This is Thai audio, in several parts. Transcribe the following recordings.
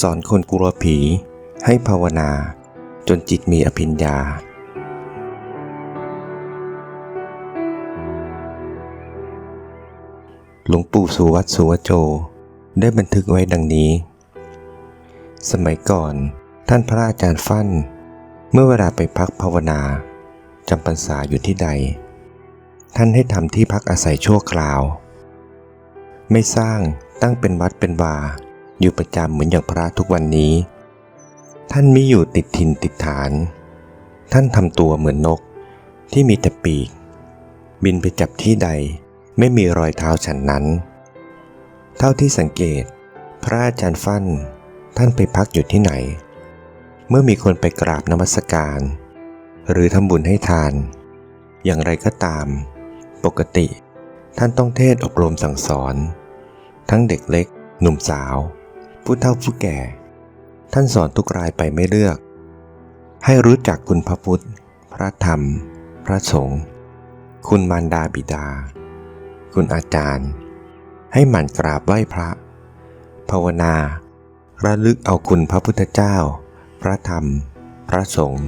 สอนคนกลัวผี ให้ภาวนา จนจิตมีอภิญญา หลวงปู่สุวัตสุวโจ ได้บันทึกไว้ดังนี้ สมัยก่อน ท่านพระอาจารย์ฟั่น เมื่อเวลาไปพักภาวนาจำพรรษาอยู่ที่ใด ท่านให้ทำที่พักอาศัยชั่วคราว ไม่สร้างตั้งเป็นวัดเป็นวา อยู่ประจำเหมือนอย่างพระทุกวันนี้ ท่านมิอยู่ติดถิ่นติดฐาน ท่านทำตัวเหมือนนกที่มีแต่ปีก บินไปจับที่ใดไม่มีรอยเท้าฉันนั้น เท่าที่สังเกต พระอาจารย์ฟั่นท่านไปพักอยู่ที่ไหน เมื่อมีคนไปกราบนมัสการ หรือทำบุญให้ทาน อย่างไรก็ตาม ปกติท่านต้องเทศอบรมสั่งสอน ทั้งเด็กเล็ก หนุ่มสาว ผู้เฒ่าผู้แก่ ท่านสอนทุกรายไปไม่เลือก ให้รู้จักคุณพระพุทธ พระธรรม พระสงฆ์คุณมารดาบิดา คุณอาจารย์ ให้หมั่นกราบไหว้พระ ภาวนาระลึกเอาคุณพระพุทธเจ้า พระธรรม พระสงฆ์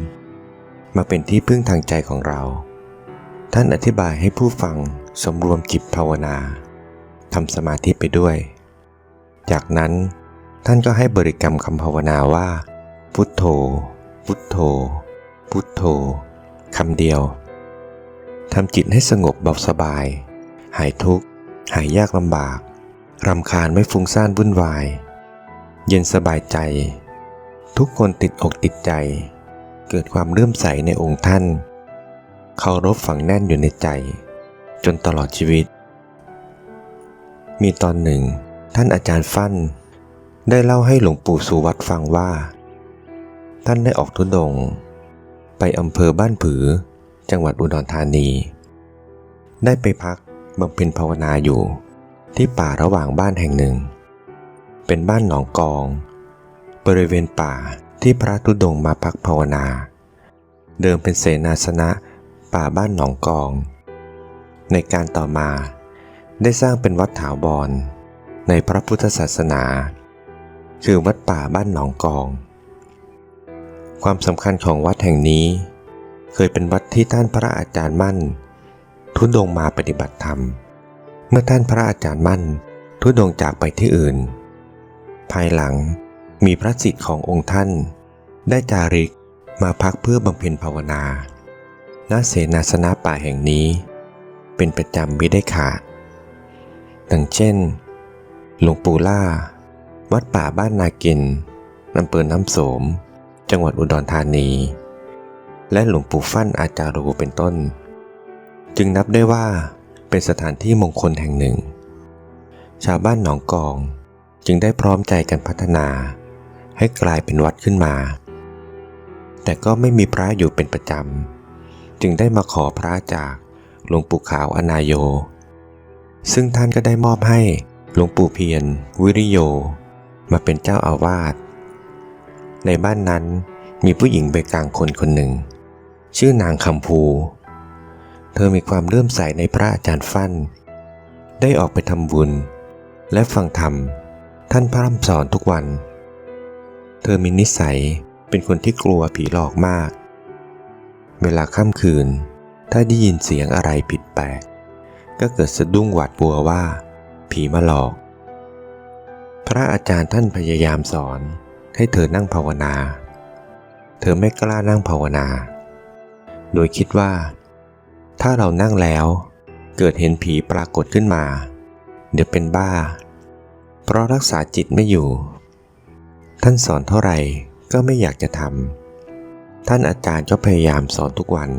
มาเป็นที่พึ่งทางใจของเรา ท่านอธิบายให้ผู้ฟังสมรวมจิตภาวนาทำสมาธิไปด้วย จากนั้น ท่านก็ให้บริกรรมคำภาวนาว่า พุทโธ พุทโธ พุทโธคำเดียวทำจิตให้สงบเบาสบาย หายทุกข์ หายยากลำบากรำคาญไม่ฟุ้งซ่านวุ่นวาย เย็นสบายใจ ทุกคนติดอกติดใจ เกิดความเลื่อมใสในองค์ท่าน เคารพฝังแน่นอยู่ในใจ จนตลอดชีวิต มีตอนหนึ่ง ท่านอาจารย์ฟั่น ได้เล่าให้หลวงปู่สุวัตฟังว่า ท่านได้ออกทุดง ไปอำเภอบ้านผือ จังหวัดอุดรธานี ได้ไปพักบำเพ็ญภาวนาอยู่ที่ป่าระหว่างบ้านแห่งหนึ่ง เป็นบ้านหนองกอง บริเวณป่าที่พระธุดงมาพักภาวนา เดิมเป็นเสนาสนะป่าบ้านหนองกอง ในการต่อมาได้สร้างเป็นวัดถาวรในพระพุทธศาสนา คือวัดป่าบ้านหนองกอง ความสำคัญของวัดแห่งนี้ เคยเป็นวัดที่ท่านพระอาจารย์มั่น ทุดงมาปฏิบัติธรรม เมื่อท่านพระอาจารย์มั่น ทุดงจากไปที่อื่น ภายหลังมีพระสิทธิ์ขององค์ท่าน ได้จาริกมาพักเพื่อบำเพ็ญภาวนาณเสนาสนะป่าแห่งนี้ เป็นประจำไม่ได้ขาดดังเช่น หลวงปู่ล่า วัดป่าบ้านนากินอำเภอน้ำโสม จังหวัดอุดรธานี และหลวงปู่ฟั่นอาจารูเป็นต้น จึงนับได้ว่าเป็นสถานที่มงคลแห่งหนึ่ง ชาวบ้านหนองกองจึงได้พร้อมใจกันพัฒนา ให้กลายเป็นวัดขึ้นมา แต่ก็ไม่มีพระอยู่เป็นประจำ จึงได้มาขอพระจากหลวงปู่ขาวอนาโย ซึ่งท่านก็ได้มอบให้หลวงปู่เพียรวิริโย มาเป็นเจ้าอาวาส ในบ้านนั้นมีผู้หญิงใบกลางคนคนหนึ่ง ชื่อนางคำภู เธอมีความเลื่อมใสในพระอาจารย์ฟั่น ได้ออกไปทำบุญ และฟังธรรม ท่านพร่ำสอนทุกวัน เธอมีนิสัยเป็นคนที่กลัวผีหลอกมาก เวลาค่ำคืน ถ้าได้ยินเสียงอะไรผิดแปลก ก็เกิดสะดุ้งหวาดกลัวว่า ผีมาหลอก พระอาจารย์ท่านพยายามสอนให้เธอนั่งภาวนา เธอไม่กล้านั่งภาวนา โดยคิดว่า ถ้าเรานั่งแล้ว เกิดเห็นผีปรากฏขึ้นมา เดี๋ยวเป็นบ้า เพราะรักษาจิตไม่อยู่ ท่านสอนเท่าไหร่ก็ไม่อยากจะทำท่านอาจารย์ก็พยายามสอนทุกวัน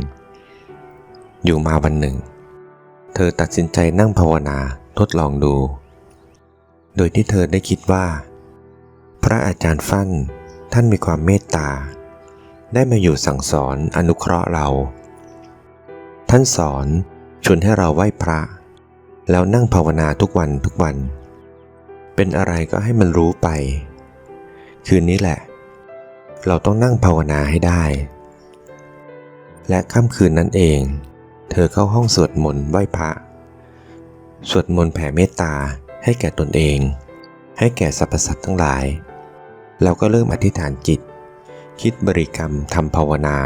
อยู่มาวันหนึ่ง เธอตัดสินใจนั่งภาวนาทดลองดู โดยที่เธอได้คิดว่า พระอาจารย์ฟั่นท่านมีความเมตตา ได้มาอยู่สั่งสอนอนุเคราะห์เรา ท่านสอนชวนให้เราไหว้พระ แล้วนั่งภาวนาทุกวันทุกวัน เป็นอะไรก็ให้มันรู้ไป คืนนี้แหละ เราต้องนั่งภาวนาให้ได้ และค่ำคืนนั้นเอง เธอเข้าห้องสวดมนต์ไหว้พระ สวดมนต์แผ่เมตตา ให้แก่ตนเอง ให้แก่สรรพสัตว์ทั้งหลายแล้วก็เริ่มอธิษฐานจิต คิดบริกรรมทำภาวนา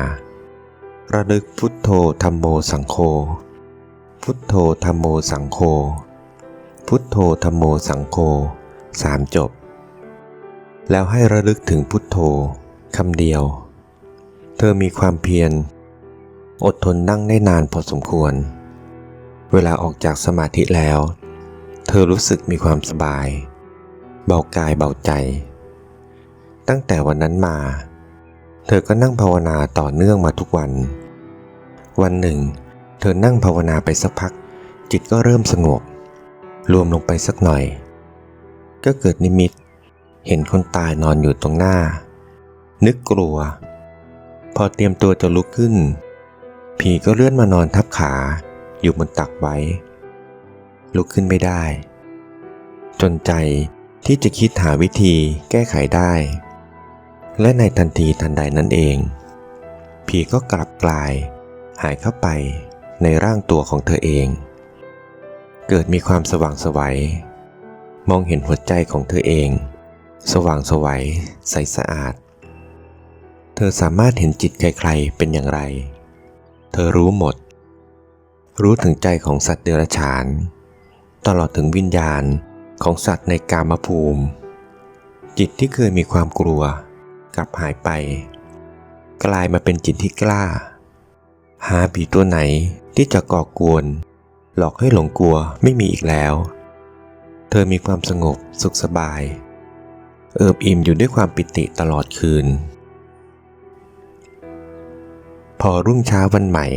ระลึกพุทโธธรรมโมสังโฆ พุทโธธรรมโมสังโฆ พุทโธธรรมโมสังโฆสามจบ แล้วให้ระลึกถึงพุทโธคำเดียว เธอมีความเพียร อดทนนั่งได้นานพอสมควร เวลาออกจากสมาธิแล้ว เธอรู้สึกมีความสบาย เบากายเบาใจ ตั้งแต่วันนั้นมา เธอก็นั่งภาวนาต่อเนื่องมาทุกวัน วันหนึ่ง เธอนั่งภาวนาไปสักพัก จิตก็เริ่มสงบ รวมลงไปสักหน่อย ก็เกิดนิมิต เห็นคนตายนอนอยู่ตรงหน้า นึกกลัว พอเตรียมตัวจะลุกขึ้น ผีก็เลื่อนมานอนทับขาอยู่บนตักไว้ ลุกขึ้นไม่ได้ จนใจที่จะคิดหาวิธีแก้ไขได้ และในทันทีทันใดนั้นเอง ผีก็กลับกลาย หายเข้าไปในร่างตัวของเธอเอง เกิดมีความสว่างไสวัย มองเห็นหัวใจของเธอเอง สว่างไสวัยใสสะอาด เธอสามารถเห็นจิตใครๆเป็นอย่างไร เธอรู้หมด รู้ถึงใจของสัตว์เดรัจฉาน ตลอดถึงวิญญาณของสัตว์ในกามภูมิ จิตที่เคยมีความกลัว กลับหายไป กลายมาเป็นจิตที่กล้า หาผีตัวไหนที่จะก่อกวน หลอกให้หลงกลัวไม่มีอีกแล้ว เธอมีความสงบสุขสบาย เอิบอิ่มอยู่ด้วยความปิติตลอดคืน พอรุ่งเช้าวันใหม่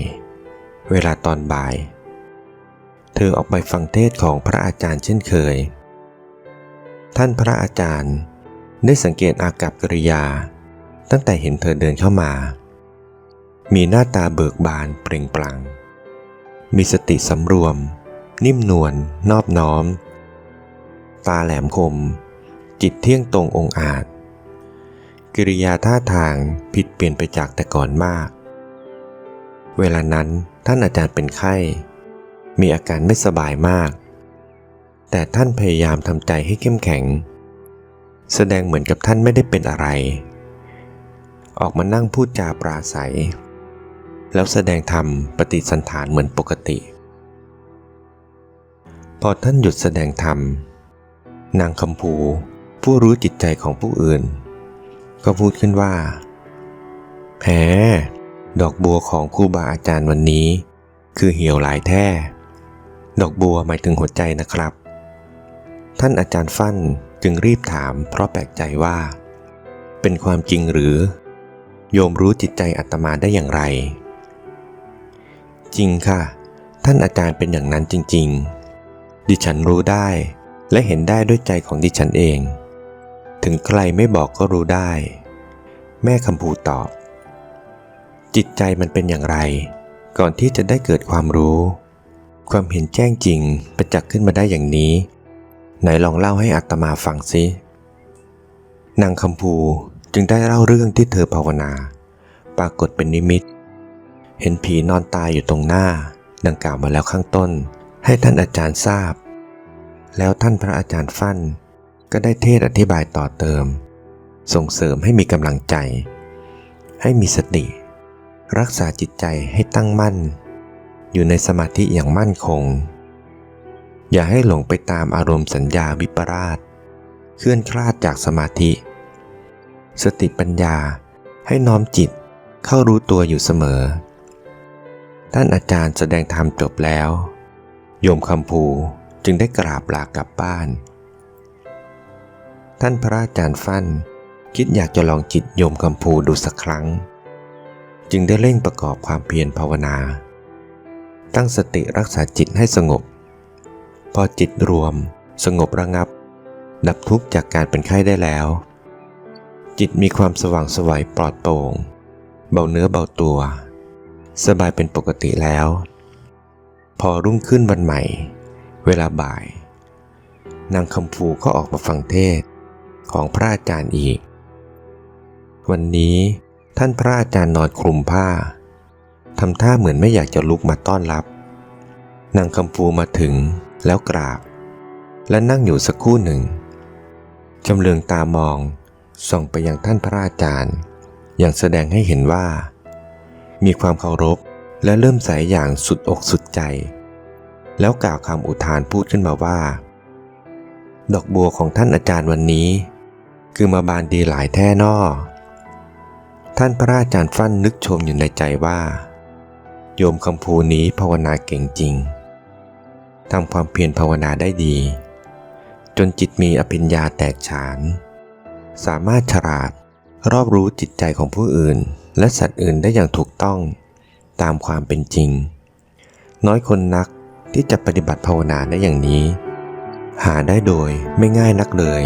เวลาตอนบ่าย เธอออกไปฟังเทศของพระอาจารย์เช่นเคย ท่านพระอาจารย์ได้สังเกตอากับกิริยา ตั้งแต่เห็นเธอเดินเข้ามา มีหน้าตาเบิกบานเปล่งปลั่ง มีสติสำรวม นิ่มนวลนอบน้อม ตาแหลมคม จิตเที่ยงตรงองอาจ กิริยาท่าทางผิดเปลี่ยนไปจากแต่ก่อนมาก เวลานั้นท่านอาจารย์เป็นไข้ มีอาการไม่สบายมาก แต่ท่านพยายามทำใจให้เข้มแข็ง แสดงเหมือนกับท่านไม่ได้เป็นอะไร ออกมานั่งพูดจาปราศัย แล้วแสดงธรรมปฏิสันฐานเหมือนปกติ พอท่านหยุดแสดงธรรม นางคำภูผู้รู้จิตใจของผู้อื่น ก็พูดขึ้นว่าแหมดอกบัวของครูบาอาจารย์วันนี้ คือเหี่ยวหลายแท้ ดอกบัวหมายถึงหัวใจนะครับ ท่านอาจารย์ฟั่นจึงรีบถาม เพราะแปลกใจว่า เป็นความจริงหรือ โยมรู้จิตใจอาตมาได้อย่างไร จริงค่ะ ท่านอาจารย์เป็นอย่างนั้นจริง ๆ ดิฉันรู้ได้ และเห็นได้ด้วยใจของดิฉันเอง ถึงใครไม่บอกก็รู้ได้ แม่คำพูตอบ จิตใจมันเป็นอย่างไร ก่อนที่จะได้เกิดความรู้ ความเห็นแจ้งจริงประจักษ์ขึ้นมาได้อย่างนี้ ไหนลองเล่าให้อัตมาฟังสินางคำพูจึงได้เล่าเรื่องที่เธอภาวนา ปรากฏเป็นนิมิต เห็นผีนอนตายอยู่ตรงหน้า ดังกล่าวมาแล้วข้างต้น ให้ท่านอาจารย์ทราบ แล้วท่านพระอาจารย์ฟั่น ก็ได้เทศอธิบายต่อเติม ส่งเสริมให้มีกำลังใจ ให้มีสติ รักษาจิตใจให้ตั้งมั่น อยู่ในสมาธิอย่างมั่นคง อย่าให้หลงไปตามอารมณ์สัญญาวิปราช เคลื่อนคลาดจากสมาธิ สติปัญญาให้น้อมจิตเข้ารู้ตัวอยู่เสมอ ท่านอาจารย์แสดงธรรมจบแล้ว โยมคำภูจึงได้กราบลากลับบ้าน ท่านพระอาจารย์ฟั่นคิดอยากจะลองจิตโยมคำภูดูสักครั้ง จึงได้เร่งประกอบความเพียรภาวนา ตั้งสติรักษาจิตให้สงบ พอจิตรวม สงบระงับ ดับทุกข์จากการเป็นไข้ได้แล้ว จิตมีความสว่างสวัยปลอดโปร่ง เบาเนื้อเบาตัว สบายเป็นปกติแล้ว พอรุ่งขึ้นวันใหม่ เวลาบ่าย นางคำฟูก็ออกมาฟังเทศของพระอาจารย์อีก วันนี้ท่านพระอาจารย์นอนคลุมผ้า ทำท่าเหมือนไม่อยากจะลุกมาต้อนรับ นางคำฟูมาถึงแล้วกราบ และนั่งอยู่สักครู่หนึ่งจำเลืองตามองส่องไปยังท่านพระอาจารย์ อย่างแสดงให้เห็นว่า มีความเคารพและเริ่มใสอย่างสุดอกสุดใจ แล้วกล่าวคำอุทานพูดขึ้นมาว่า ดอกบัวของท่านอาจารย์วันนี้ คือมาบานดีหลายแท่นอท่านพระอาจารย์ฟั่นนึกชมอยู่ในใจว่า โยมคำพูนี้ภาวนาเก่งจริง ทำความเพียรภาวนาได้ดี จนจิตมีอภิญญาแตกฉาน สามารถฉลาดรอบรู้จิตใจของผู้อื่น และสัตว์อื่นได้อย่างถูกต้องตามความเป็นจริง น้อยคนนักที่จะปฏิบัติภาวนาได้อย่างนี้ หาได้โดยไม่ง่ายนักเลย